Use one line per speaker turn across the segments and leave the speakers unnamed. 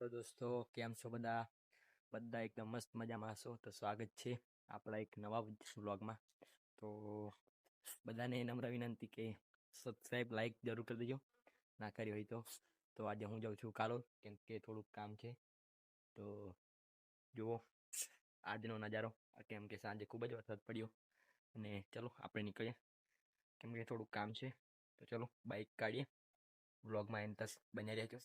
તો દોસ્તો, કેમ છો બધા? બધા એકદમ મસ્ત મજામાં હશો? તો સ્વાગત છે આપણા એક નવા વ્લોગમાં. તો બધાને નમ્ર વિનંતી કે સબસ્ક્રાઈબ લાઈક જરૂર કરી દેજો. ના કરી હોય તો. તો આજે હું જાઉં છું કાલો કેમ કે થોડુંક કામ છે. તો જુઓ, આજનો નજારો. કેમ કે સાંજે ખૂબ જ વરસાદ પડ્યો. અને ચલો, આપણે નીકળીએ. કેમ કે થોડુંક કામ છે. તો ચલો બાઈક કાઢીએ. વ્લોગમાં એન્ટસ બની બન્યા રહેજો.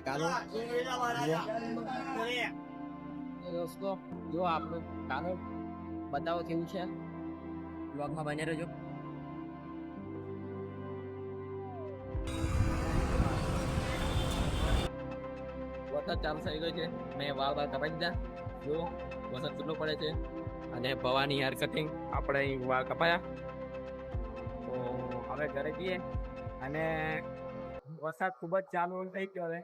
છે કાનો દોસ્તો જો આપણે કાનો બતાવો કેવું છે?
બ્લોગમાં બન્યા રહેજો.
વરસાદ ચાલુ થઈ ગયો છે. મેં વાળ વાળ કપાઈ દીધા. જો વરસાદ કેટલો પડે છે. અને ભવાની હેર કટિંગ આપણે અહીં વાળ કપાયા. તો હવે ઘરે જઈએ. અને વરસાદ ખૂબ જ ચાલુ થઈ ગયો હવે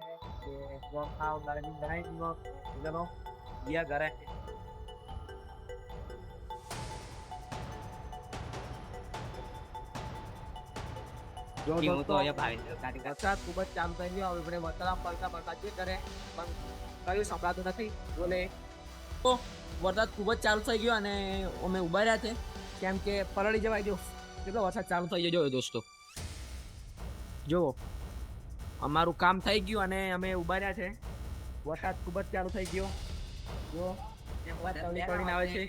આવ ગાડી બનાવી ચલો ગયા ઘરે. વરસાદ ખૂબ જ ચાલુ થઈ ગયો હવે આપણે પડતા પડતા જે કરે પણ કયું સંભળાતું નથી. બોલે તો વરસાદ ખૂબ જ ચાલુ થઈ ગયો અને અમે ઊભા રહ્યા છે. કેમ કે પલળી જવાય જો કેટલો વરસાદ ચાલુ થઈ ગયો દોસ્તો. જુઓ. અમારું કામ થઈ ગયું અને અમે ઊભા રહ્યા છે. વરસાદ ખૂબ જ ચાલુ થઈ ગયો. જો આવે છે.